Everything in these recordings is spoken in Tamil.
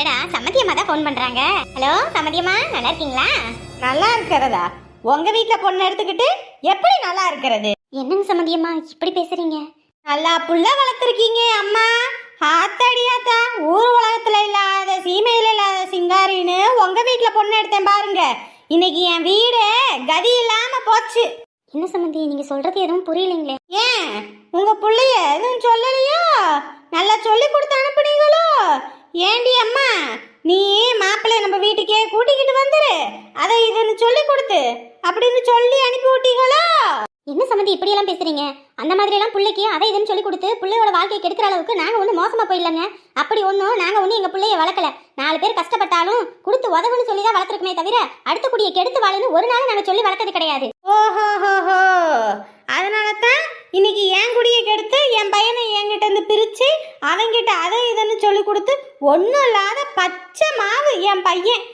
ஏடா சம்மதியம்மா தான் ஃபோன் பண்றாங்க? ஹலோ சம்மதியம்மா நல்லா இருக்கீங்களா? நல்லா இருக்கிறதா? உங்க வீட்ல பொண்ணு எடுத்துக்கிட்டு எப்படி நல்லா இருக்கிறது? என்னங்க சம்மதியம்மா இப்படி பேசுறீங்க? நல்லா புள்ள வளர்த்துருக்கீங்க அம்மா. ஆத்தாடியாத்தா ஊர் உலகத்துல இல்லாத சீமையில இல்லாத சிங்காரின்னு உங்க வீட்ல பொண்ணு எடுத்தேன் பாருங்க. இன்னைக்கு என் வீடு கதி இல்லாம போச்சு. என்ன சம்மந்தி நீங்க சொல்றது எதுவும் புரியலைங்களே. ஏன்? உங்க புள்ளைய எதுவும் சொல்லலையோ? நல்லா சொல்லி கொடுத்து அனுப்புனீங்களோ? ஏண்டி அம்மா? நீ மாப்பிள்ளை நம்ம வீட்டுக்கே கூட்டிக்கிட்டு வந்துரு. அதை இதுன்னு சொல்லி கொடுத்து. அப்படின்னு சொல்லி அனுப்பி விட்டீங்களோ? என்ன சம்மந்தி இப்படி எல்லாம் பேசுறீங்க? அந்த மாதிரி எல்லாம் பிள்ளைக்கு அதை இதுன்னு சொல்லி கொடுத்து பிள்ளையோட வாழ்க்கையை கெடுக்கிற அளவுக்கு நாங்க ஒன்றும் மோசமா போயிடலங்க. அப்படி ஒன்றும் நாங்க ஒன்றும் எங்க பிள்ளைய வளர்க்கல. நாலு பேர் கஷ்டப்பட்டாலும் கொடுத்து உதவுன்னு சொல்லி தான் வளர்த்துருக்குமே தவிர அடுத்த குடியை கெடுத்து வாழுன்னு ஒரு நாள் நாங்க சொல்லி வளர்த்தது கிடையாது. ஓஹோஹோஹோ. அதனால தான் இன்னைக்கு என் குடியை கெடுத்து என் பையனை என்கிட்ட இருந்து பிரித்து அவங்கிட்ட அதை இதுன்னு சொல்லி கொடுத்து ஒன்றும் இல்லாத பச்சை மாவு என் பையன்.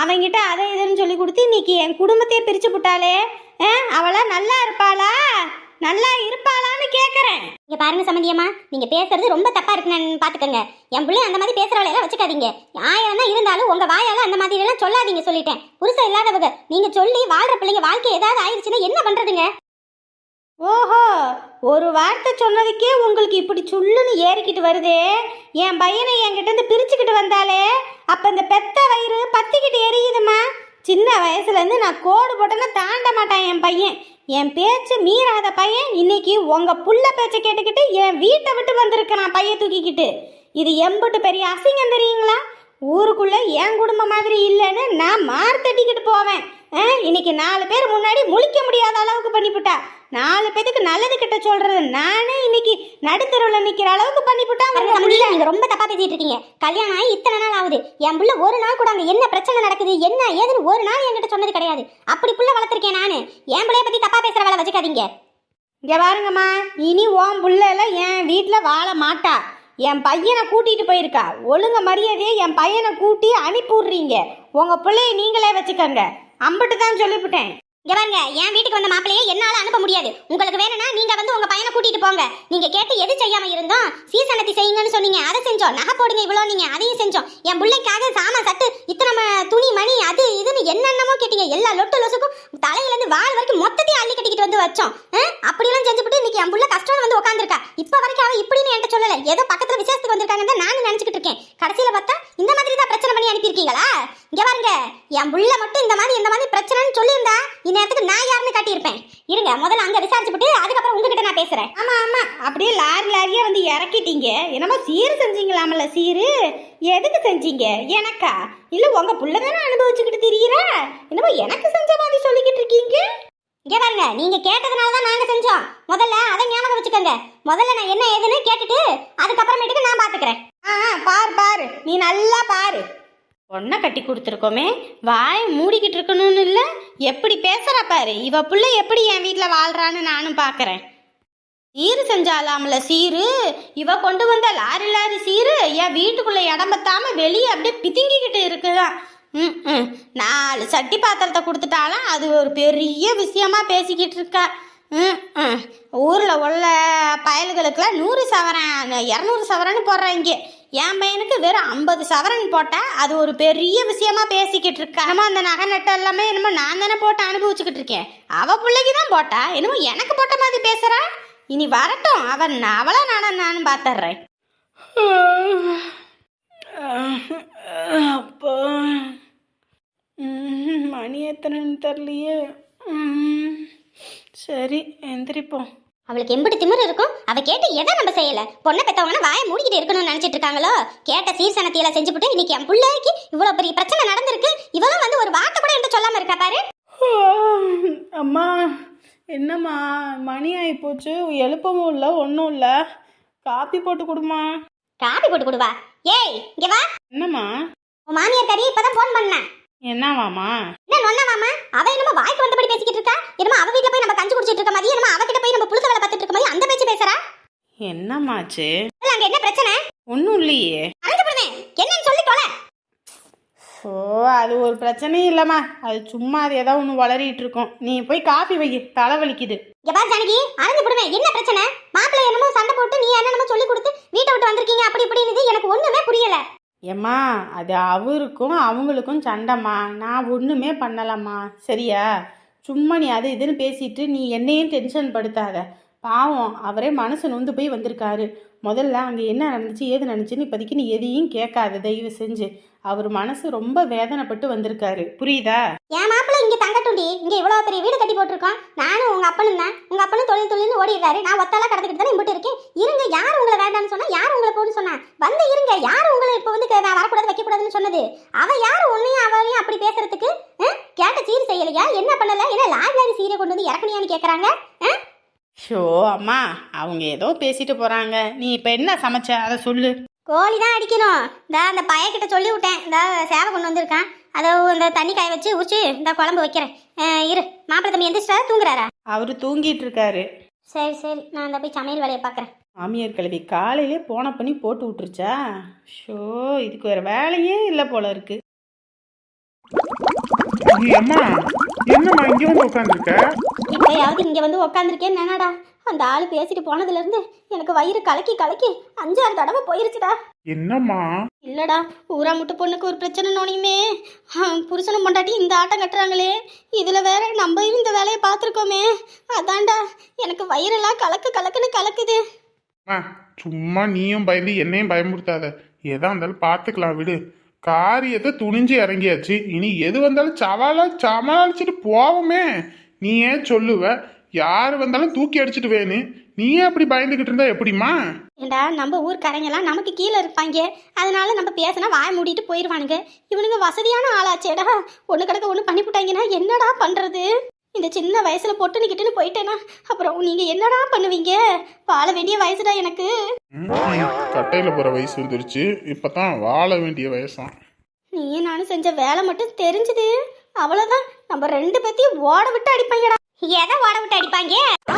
அவங்கிட்ட அதை இதுன்னு சொல்லி கொடுத்து இன்னைக்கு என் குடும்பத்தையே பிரித்து விட்டாளே ஆ, அவளா நல்லா இருப்பாளா? நல்லா இருப்பாளான்னு கேட்குறேன் நீங்கள் பாருங்க சம்மந்தியம்மா நீங்கள் பேசுறது ரொம்ப தப்பாக இருக்குன்னு பார்த்துக்கோங்க என் பிள்ளை அந்த மாதிரி பேசுகிறவளையெல்லாம் எல்லாம் வச்சுக்காதீங்க. ஆயிரம் தான் இருந்தாலும் உங்கள் வாயால் அந்த மாதிரியெல்லாம் சொல்லாதீங்க சொல்லிட்டேன். புருஷன் இல்லாதவங்க நீங்கள் சொல்லி வாழ்கிற பிள்ளைங்க வாழ்க்கை ஏதாவது ஆயிடுச்சுன்னா என்ன பண்ணுறதுங்க ஓஹோ ஒரு வார்த்தை சொன்னதுக்கே உங்களுக்கு இப்படி சுள்ளுன்னு ஏறிக்கிட்டு வருதே. என் பையனை என்கிட்ட இருந்து பிரிச்சுக்கிட்டு வந்தாலே அப்ப இந்த பெத்த வயிறு பத்திக்கிட்டு எரியுதுமா? சின்ன வயசுலேருந்து நான் கோடு போட்டேன்னா தாண்ட மாட்டான் என் பையன். என் பேச்சு மீறாத பையன். இன்னைக்கு உங்க புள்ள பேச்சை கேட்டுக்கிட்டு என் வீட்டை விட்டு வந்திருக்கிறான் பையன் தூக்கிக்கிட்டு. இது எம்புட்டு பெரிய அசிங்கம் தெரியுங்களா? ஊருக்குள்ள என் குடும்பம் மாதிரி இல்லைன்னு நான் மார்த்தட்டிக்கிட்டு போவேன். இன்னைக்கு நாலு பேர் முன்னாடி முழிக்க முடியாத அளவுக்கு பண்ணிவிட்டா நாலு பேத்துக்கு நல்லது கிட்ட சொல்றது. நானே இன்னைக்கு நடுத்தருவில் நிக்கிற அளவுக்கு பண்ணிவிட்டா ரொம்ப தப்பா பேசிட்டு இருக்கீங்க. கல்யாணம் ஆகி இத்தனை நாள் ஆகுது. என் புள்ள ஒரு நாள் கூட அங்க என்ன பிரச்சனை நடக்குது என்ன ஏதுன்னு ஒரு நாள் என்கிட்ட சொன்னது கிடையாது. அப்படி புள்ள வளர்த்திருக்கேன் நானு. என் பிள்ளைய பத்தி தப்பா பேசுற வேலை வச்சுக்காதீங்க. இங்க பாருங்கம்மா இனி உன் புள்ள என் வீட்டில் வாழ மாட்டா. என் பையனை கூட்டிட்டு போயிருக்கா. ஒழுங்க மரியாதையை என் பையனை கூட்டி அனுப்பி விடுறீங்க உங்க பிள்ளைய நீங்களே வச்சுக்கோங்க. அம்பிட்டு தான் சொல்லிவிட்டேன் இங்க பாருங்க என் வீட்டுக்கு வந்த மாப்பிளையே என்னால அனுப்ப முடியாது. உங்களுக்கு வேணும்னா நீங்க வந்து உங்க பையனை கூட்டிட்டு போங்க. நீங்க கேட்டு எது செய்யாம இருந்தோம் சீசனத்தி செய்யுங்கன்னு சொன்னீங்க. அதை செஞ்சோம். நகை போடுங்க இவ்வளோ நீங்க அதையும் செஞ்சோம். என் பிள்ளைக்காக சாமான் சட்டு இத்தனை ம- துணி மணி அது இதுன்னு என்னென்னமோ கேட்டீங்க. எல்லா லொட்டு லொசுக்கும் தலையில இருந்து வாழ் வரைக்கும் மொத்தத்தையும் அள்ளி கட்டிக்கிட்டு வந்து வச்சோம். அப்படிலாம் அப்படியெல்லாம் செஞ்சுபிட்டு இன்னைக்கு என் புள்ள கஷ்டம் வந்து உட்காந்துருக்கா இப்ப வரைக்கும் அவன் இப்படின்னு என்கிட்ட சொல்லல. ஏதோ பக்கத்துல விசேஷத்துக்கு வந்திருக்காங்கன்னு தான் நானும் நினைச்சுக்கிட்டு இருக்கேன். கடைசியில பார்த்தா இந்த மாதிரி தான் பிரச்சனை பண்ணி அனுப்பியிருக்கீங்களா? இங்க பாருங்க என் புள்ள மட்டும் இந்த மாதிரி இந்த மாதிரி பிரச்சனைன்னு சொல்லியிருந்தா இந்நேரத்துக்கு நான் யாருன்னு காட்டியிருப்பேன். இருங்க முதல்ல அங்க விசாரிச்சுட்டு அதுக்கப்புறம் உங்ககிட்ட நான் பேசுறேன். ஆமா ஆமா. அப்படியே லாரி லாரியா வந்து இறக்கிட்டீங்க. என்னமோ சீர் செஞ்சீங்களாமல சீரு? எதுக்கு செஞ்சீங்க? எனக்கா? இல்ல உங்க புள்ள தானே அனுபவிச்சுக்கிட்டு திரியிறா? என்னமோ எனக்கு செஞ்ச மாதிரி சொல்லிக்கிட்டு இருக்கீங்க. இங்க பாருங்க நீங்க கேட்டதுனால தான் நாங்க செஞ்சோம். முதல்ல அதை ஞாபகம் வச்சுக்கோங்க. முதல்ல நான் என்ன ஏதுன்னு கேட்டுட்டு அதுக்கப்புறமேட்டுக்கு நான் பாத்துக்கிறேன். ஆ, பார் பாரு. நீ நல்லா பாரு. பொண்ணை கட்டி கொடுத்துருக்கோமே வாய் மூடிக்கிட்டு இருக்கணும்னு இல்லை? எப்படி பேசுறா பாரு. இவ புள்ள எப்படி என் வீட்டில் வாழ்றான்னு நானும் பார்க்குறேன் சீரு செஞ்சாலாம்ல சீரு? இவ கொண்டு வந்த லாரி லாரி சீரு என் வீட்டுக்குள்ள இடம் பத்தாம வெளியே அப்படியே பிதுங்கிக்கிட்டு இருக்குதான் ம் ம். நாலு சட்டி பாத்திரத்தை கொடுத்துட்டாலும் அது ஒரு பெரிய விஷயமா பேசிக்கிட்டு இருக்கா. ம் ம். ஊரில் உள்ள பயல்களுக்கெல்லாம் நூறு சவரன் இரநூறு சவரன் போடுறாங்க என் பையனுக்கு வெறும் ஐம்பது சவரன் போட்டேன் அது ஒரு பெரிய விஷயமா பேசிக்கிட்டு இருக்கா. என்னமோ அந்த நகை நட்டு எல்லாமே என்னமோ நான் தானே போட்டு அனுபவிச்சுக்கிட்டு இருக்கேன். அவ பிள்ளைக்கு தான் போட்டா. என்னமோ எனக்கு போட்ட மாதிரி பேசுறா. இனி வரட்டும். அவன் அவளா நானும் நானும் பார்த்துட்றேன் அப்போ. மணி எத்தனைன்னு தெரியலையே. சரி எந்திரிப்போம். அவளுக்கு எம்பிட்டு திமிரு இருக்கும். அவ கேட்டு எதை நம்ம செய்யல? பொண்ணை பெத்தவங்கன்னா வாயை மூடிக்கிட்டு இருக்கணும்னு நினைச்சிட்டு இருக்காங்களோ? கேட்ட சீர்சனத்தியில செஞ்சுப்புட்டு இன்னைக்கு என் பிள்ளைக்கு இவ்வளவு பெரிய பிரச்சனை நடந்திருக்கு. இவளும் வந்து ஒரு வார்த்தை கூட என்கிட்ட சொல்லாம இருக்கா பாரு? அம்மா என்னம்மா? மணி ஆகி போச்சு எழுப்பவும் இல்லை ஒன்றும் இல்லை. காப்பி போட்டு கொடுமா. காபி போட்டு கொடுவா? ஏய் இங்க வா. என்னம்மா? உன் மாமியார் கறி இப்பதான் போன் பண்ணேன். என்னவாம்மா என்ன நொன்ன மாமா? அவ என்னமோ வாய்க்கு வந்தபடி பேசிக்கிட்டு இருக்கா? என்னமோ அவ வீட்ல போய் நம்ம கஞ்சி குடிச்சிட்டு இருக்க மாதிரி என்னமோ அவகிட்ட போய் நம்ம புழுக்க வேலை பார்த்துட்டு இருக்க மாதிரி அந்த பேச்சு பேசுறா? என்னம்மாச்சு இல்ல அங்க என்ன பிரச்சனை? ஒன்றும் இல்லையே. அரைஞ்சு போடுவேன் என்னன்னு சொல்லி தொலை. ஓ அது ஒரு பிரச்சனையும் இல்லைம்மா. அது சும்மா அது ஏதோ ஒன்று வளரிட்டு இருக்கோம். நீ போய் காஃபி வை தலை வலிக்குது. இங்க பாரு ஜானகி அரைஞ்சு போடுவேன் என்ன பிரச்சனை? மாப்பிள்ளை என்னமோ சண்டை போட்டு நீ என்னமோ சொல்லி கொடுத்து வீட்டை விட்டு வந்திருக்கீங்க அப்படி இப்படின்னு எனக்கு ஒண்ணுமே புரியல. ஏம்மா அது அவருக்கும் அவங்களுக்கும் சண்டைம்மா. நான் ஒன்றுமே பண்ணலம்மா. சரியா? சும்மா நீ அது இதுன்னு பேசிட்டு நீ என்னையும் டென்ஷன் படுத்தாத. பாவம் அவரே மனசு நொந்து போய் வந்திருக்காரு. முதல்ல அங்கே என்ன நடந்துச்சு ஏது நடந்துச்சுன்னு இப்போதைக்கு நீ எதையும் கேட்காத. தயவு செஞ்சு. அவர் மனசு ரொம்ப வேதனைப்பட்டு வந்திருக்காரு. புரியுதா? என் மாப்பிள்ள இங்க தங்கட்டுண்டி. இங்க இவ்வளவு பெரிய வீடு கட்டி போட்டிருக்கோம் நானும் உங்க அப்பனும் தான். உங்க அப்பனும் தொழில் தொழில்னு ஓடிடுறாரு. நான் ஒத்தாலா கடந்துக்கிட்டு தானே இம்பிட்டு இருக்கேன். இருங்க யார் வேண்டாம்னு சொன்னா யார் உங்களை போன்னு சொன்னா? வந்து இருங்க. யார் உங்களை இப்போ வந்து வரக்கூடாது வைக்க கூடாதுன்னு சொன்னது? அவ யாரு? உன்னையும் அவளையும் அப்படி பேசுறதுக்கு? கேட்ட சீர் செய்யலையா? என்ன பண்ணல? என்ன லாரி சீரை கொண்டு வந்து இறக்கணியான்னு கேக்குறாங்க ஆ? ஷோ அம்மா அவங்க ஏதோ பேசிட்டு போகிறாங்க நீ இப்போ என்ன சமைச்ச? அதை சொல்லு. கோழி தான் அடிக்கணும். இந்த அந்த பையன்கிட்ட சொல்லி விட்டேன் இந்த சேவை கொண்டு வந்திருக்கான். அதை இந்த தண்ணி காய வச்சு உரிச்சு இந்த குழம்பு வைக்கிறேன். இரு. மாப்பிள்ளை தம்பி எந்திரிச்சிட்டா தூங்குறாரா? அவர் தூங்கிட்டு இருக்காரு. சரி சரி. நான் இந்த போய் சமையல் வேலையை பார்க்குறேன் மாமியார் கழுவி காலையிலே போன பண்ணி போட்டு விட்டுருச்சா? ஷோ இதுக்கு வேற வேலையே இல்லை போல இருக்கு. அம்மா என்னம்மா இங்கே வந்து உட்காந்துருக்க இப்பயாவது இங்க வந்து உக்காந்துருக்கேன் என்னடா அந்த ஆள் பேசிட்டு போனதுல இருந்து எனக்கு வயிறு கலக்கி கலக்கி அஞ்சாறு தடவை போயிருச்சுடா. என்னம்மா? இல்லடா ஊரா முட்டு பொண்ணுக்கு ஒரு பிரச்சனை நோனியுமே. புருஷனும் பொண்டாட்டி இந்த ஆட்டம் கட்டுறாங்களே. இதுல வேற நம்ம இந்த வேலையை பார்த்துருக்கோமே. அதான்டா எனக்கு வயிறெல்லாம் கலக்கு கலக்குன்னு கலக்குது. அம்மா சும்மா நீயும் பயந்து என்னையும் பயமுறுத்தாத. எதா இருந்தாலும் பார்த்துக்கலாம் விடு. காரியத்தை துணிஞ்சு இறங்கியாச்சு. இனி எது வந்தாலும் சவாலா சமாளிச்சுட்டு போவோமே. நீ ஏன் சொல்லுவ. யார் வந்தாலும் தூக்கி அடிச்சுட்டு வேணு நீ அப்படி பயந்துகிட்டு இருந்தா எப்படிமா ஏண்டா நம்ம ஊர்க்காரங்கெல்லாம் நமக்கு கீழே இருப்பாங்க. அதனால நம்ம பேசினா வாய் மூடிட்டு போயிடுவானுங்க இவனுங்க வசதியான ஆளாச்சேடா. ஒன்று கிடக்க ஒன்று பண்ணிவிட்டாங்கன்னா என்னடா பண்ணுறது இந்த சின்ன வயசுல பொட்டு நிக்கிட்டுன்னு போயிட்டேனா அப்புறம் நீங்க என்னடா பண்ணுவீங்க? வாழ வேண்டிய வயசுடா எனக்கு. கட்டையில போற வயசு வந்துருச்சு. இப்பதான் வாழ வேண்டிய வயசாம். நீ நானும் செஞ்ச வேலை மட்டும் தெரிஞ்சுது. அவ்வளவுதான். நம்ம ரெண்டு பேத்தையும் ஓட விட்டு அடிப்பாங்கடா. எதை ஓட விட்டு அடிப்பாங்க?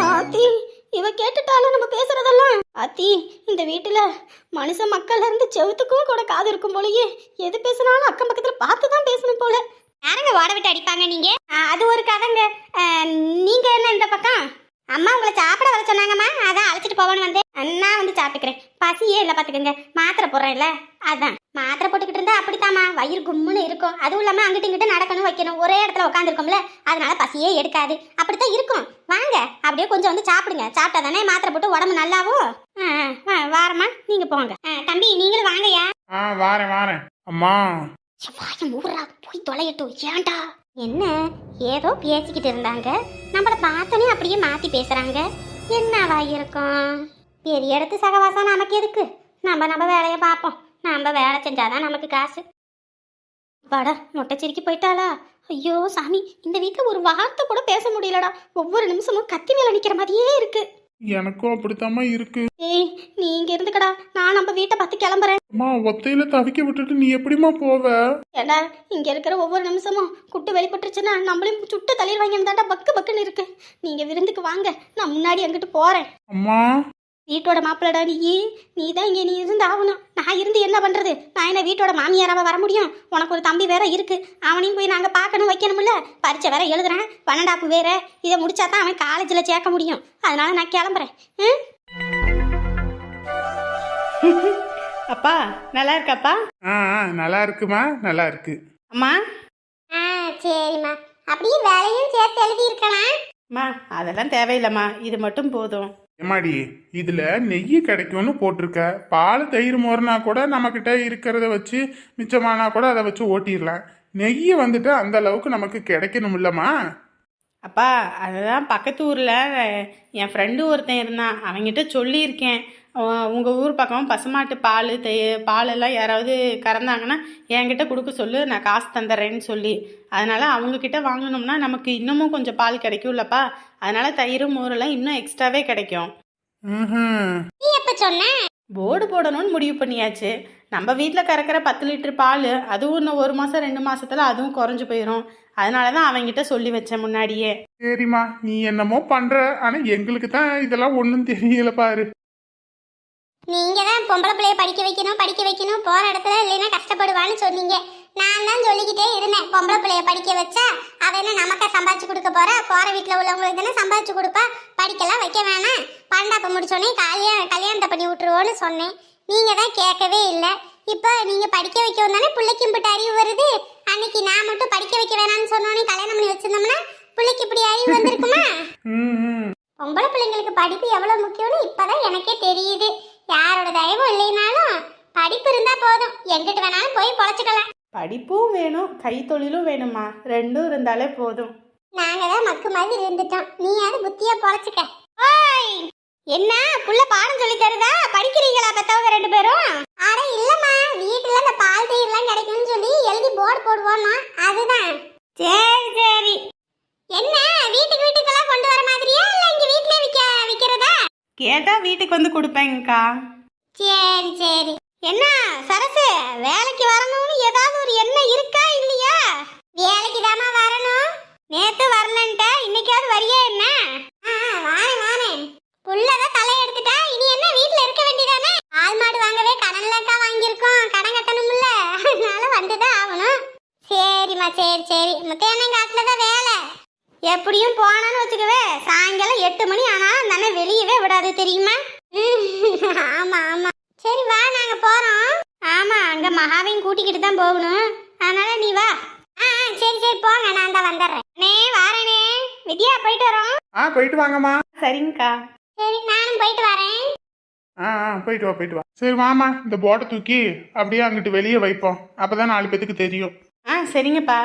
ஆத்தி இவ கேட்டுட்டாலும் நம்ம பேசுறதெல்லாம். ஆத்தி இந்த வீட்டுல மனுஷ மக்கள்ல இருந்து செவுத்துக்கும் கூட காது இருக்கும் போலயே. எது பேசினாலும் அக்கம் பக்கத்துல பார்த்து தான் பேசணும் போல. யாருங்க ஓட விட்டு அடிப்பாங்க நீங்க? அது ஒரு கதைங்க. நீங்க என்ன இந்த பக்கம்? அம்மா உங்களை சாப்பிட வர சொன்னாங்கம்மா. அதான் அழைச்சிட்டு போவேன்னு வந்தேன். நான் வந்து சாப்பிட்டுக்கிறேன். பசியே இல்லை பார்த்துக்கங்க மாத்திரை போடுறேன்ல. அதான். மாத்திரை போட்டுக்கிட்டு இருந்தா அப்படித்தாம்மா. வயிறு கும்முன்னு இருக்கும். அதுவும் இல்லாமல் அங்கிட்டு இங்கிட்டு நடக்கணும் வைக்கணும். ஒரே இடத்துல உட்காந்துருக்கோம்ல அதனால பசியே எடுக்காது. அப்படித்தான் இருக்கும். வாங்க. அப்படியே கொஞ்சம் வந்து சாப்பிடுங்க. சாப்பிட்டா தானே மாத்திரை போட்டு உடம்பு நல்லாவும்? வாரம்மா. நீங்க போங்க. தம்பி நீங்களும் வாங்கயா ஆ வாரேன் வாரேன். அம்மா. வாயம் ஊரா போய் தொலையட்டும். ஏன்டா? என்ன? ஏதோ பேசிக்கிட்டு இருந்தாங்க. நம்மள பார்த்தோன்னே அப்படியே மாத்தி பேசுறாங்க. என்னவா இருக்கும்? பெரிய இடத்து சகவாசம் நமக்கு எதுக்கு? நம்ம நம்ம வேலையை பார்ப்போம். நம்ம வேலை செஞ்சாதான் நமக்கு காசு. வாடா மொட்டை போயிட்டாளா? ஐயோ சாமி இந்த வீட்டில் ஒரு வார்த்தை கூட பேச முடியலடா. ஒவ்வொரு நிமிஷமும் கத்தி மேல நிக்கிற மாதிரியே இருக்கு. எனக்கும் அப்படித்தாம்மா இருக்கு. ஏய் நீ இங்க இருந்துக்கடா. நான் நம்ம வீட்டை பார்த்து கிளம்புறேன். அம்மா ஒத்தையில தவிக்க விட்டுட்டு நீ எப்படிம்மா போவ? ஏடா இங்க இருக்கிற ஒவ்வொரு நிமிஷமும் குட்டு வெளிப்பட்டுருச்சுன்னா நம்மளையும் சுட்டு தள்ளிடுவாங்கன்னு தாண்டா பக்கு பக்குன்னு இருக்கு. நீங்க விருந்துக்கு வாங்க. நான் முன்னாடி அங்கிட்டு போறேன். அம்மா. வீட்டோட மாப்பிள்ளடா நீ. நீ தான் இங்கே நீ இருந்து ஆகணும் நான் இருந்து என்ன பண்றது? நான் என்ன வீட்டோட மாமியாராவ வர முடியும்? உனக்கு ஒரு தம்பி வேற இருக்கு. அவனையும் போய் நாங்க பார்க்கணும் வைக்கணும்ல? பரீட்சை வேற எழுதுறேன். பன்னெண்டாப்பு வேற. இதை முடிச்சா தான் அவன் காலேஜில் சேர்க்க முடியும். அதனால நான் கிளம்புறேன். ம்? அப்பா நல்லா இருக்காப்பா? ஆ ஆ, நல்லா இருக்குமா? நல்லா இருக்கு. அம்மா? ஆ சரிம்மா. அப்படியே வேலையும் சேர்த்து எழுதி இருக்கலாம் அம்மா அதெல்லாம் தேவையில்லைம்மா. இது மட்டும் போதும். எம்மாடி இதுல நெய் கிடைக்கும்னு போட்டிருக்க. பால் தயிர் மோர்னா கூட நம்மக்கிட்ட இருக்கிறத வச்சு மிச்சமானா கூட அதை வச்சு ஓட்டிடலாம். நெய்யை வந்துட்டு அந்த அளவுக்கு நமக்கு கிடைக்கணும் இல்லம்மா அப்பா அதுதான் பக்கத்து ஊரில் என் ஃப்ரெண்டு ஒருத்தன் இருந்தான். அவன்கிட்ட சொல்லியிருக்கேன். உங்கள் ஊர் பக்கம் பசுமாட்டு பால் தே பாலெல்லாம் யாராவது கறந்தாங்கன்னா என்கிட்ட கொடுக்க சொல்லு நான் காசு தந்துடுறேன்னு சொல்லி. அதனால் அவங்கக்கிட்ட வாங்கினோம்னா நமக்கு இன்னமும் கொஞ்சம் பால் கிடைக்கும்லப்பா. அதனால் தயிர் மோரெல்லாம் இன்னும் எக்ஸ்ட்ராவே கிடைக்கும். நீ எப்ப சொன்ன? போர்டு போடணும்னு முடிவு பண்ணியாச்சு. நம்ம வீட்டில் கறக்கிற பத்து லிட்டர் பால் அதுவும் இன்னும் ஒரு மாதம் ரெண்டு மாசத்துல அதுவும் குறைஞ்சு போயிடும் அதனால தான் அவன்கிட்ட சொல்லி வச்சேன் முன்னாடியே. சரிம்மா நீ என்னமோ பண்ற ஆனா எங்களுக்கு தான் இதெல்லாம் ஒன்றும் தெரியல பாரு. நீங்க தான் பொம்பளை பிள்ளைய படிக்க வைக்கணும் படிக்க வைக்கணும் போற இடத்துல இல்லைன்னா கஷ்டப்படுவான்னு சொன்னீங்க. நான் தான் சொல்லிக்கிட்டே இருந்தேன் பொம்பளை பிள்ளைய படிக்க வச்சா அவ என்ன நமக்கா சம்பாதிச்சு கொடுக்க போறா? போற வீட்டில் உள்ளவங்களுக்கு தானே சம்பாதிச்சு கொடுப்பா? படிக்கலாம் வைக்க வேணாம். பன்னெண்டாப்ப முடிச்சோடனே கல்யாணம் கல்யாணத்தை பண்ணி விட்டுருவோன்னு சொன்னேன். நீங்க தான் கேட்கவே இல்லை. இப்போ நீங்க படிக்க வைக்க தானே பிள்ளைக்கு இப்படி அறிவு வருது? அன்னைக்கு நான் மட்டும் படிக்க வைக்க வேணாம்னு சொன்னோன்னே கல்யாணம் பண்ணி வச்சிருந்தோம்னா பிள்ளைக்கு இப்படி அறிவு வந்திருக்குமா? பொம்பளை பிள்ளைங்களுக்கு படிப்பு எவ்வளவு முக்கியம்னு இப்பதான் எனக்கே தெரியுது. யாரோட தயவும் இல்லைனாலும் படிப்பு இருந்தா போதும். எங்கிட்டு வேணாலும் போய் பொழைச்சிக்கலாம். படிப்பும் வேணும் கைத்தொழிலும் வேணுமா ரெண்டும் இருந்தாலே போதும். நாங்க தான் மக்கு மாதிரி இருந்துட்டோம். நீயாவது புத்தியா பொழைச்சுக்க? ஓய்! என்ன? புள்ள பாடம் சொல்லி தருதா? படிக்கிறீங்களா பெத்தவங்க ரெண்டு பேரும்? அட இல்லம்மா. வீட்டுல இந்த பால் தயிர்லாம் கிடைக்கும்னு சொல்லி எழுதி போர்டு போடுவோம்னா அதுதான். சரி சரி. என்ன? வீட்டுக்கு வீட்டுக்கெல்லாம் கொண்டு வர மாதிரியா? இல்ல இங்க வீட்லயே விக்க விக்கிறதா? கேட்டா வீட்டுக்கு வந்து கொடுப்பேங்கக்கா. சரி சரி. என்ன சரசு வேலைக்கு வரணும்னு ஏதாவது ஒரு எண்ணம் இருக்கா இல்லையா? வேலைக்கு தாமா வரணும். நேத்து வரலன்ட்ட இன்னைக்காவது வரியா என்ன? வாரேன் வாரேன். புள்ளத தலை எடுத்துட்டா இனி என்ன வீட்ல இருக்க வேண்டியதானே? ஆள் மாடு வாங்கவே கடன்லக்கா வாங்கியிருக்கோம். கடன் கட்டணும்ல. அதனால வந்துதான் ஆகணும். சரிம்மா சரி சரி. முத்தையண்ணன் காட்டில் தான் வேலை. எப்படியும் போனான்னு வச்சுக்கவே சாயங்காலம் எட்டு மணி ஆனால் அந்த அண்ணன் வெளியவே விடாது தெரியுமா? ஆமாம் ஆமாம் சரி வா நாங்க போறோம். ஆமா அங்க மகாவையும் கூட்டிக்கிட்டு தான் போகணும். அதனால நீ வா. ஆ ஆ, சரி சரி போங்க நான் தான் வந்துடுறேன். நே வாரேனே. வித்யா போயிட்டு வரோம். ஆ போயிட்டு வாங்கம்மா. சரிங்கக்கா. சரி நானும் போயிட்டு வரேன். ஆ ஆ போயிட்டு வா போயிட்டு வா. சரி வாமா இந்த போட்டை தூக்கி அப்படியே அங்கிட்டு வெளியே வைப்போம். அப்பதான் நாலு பேத்துக்கு தெரியும். ஆ சரிங்கப்பா.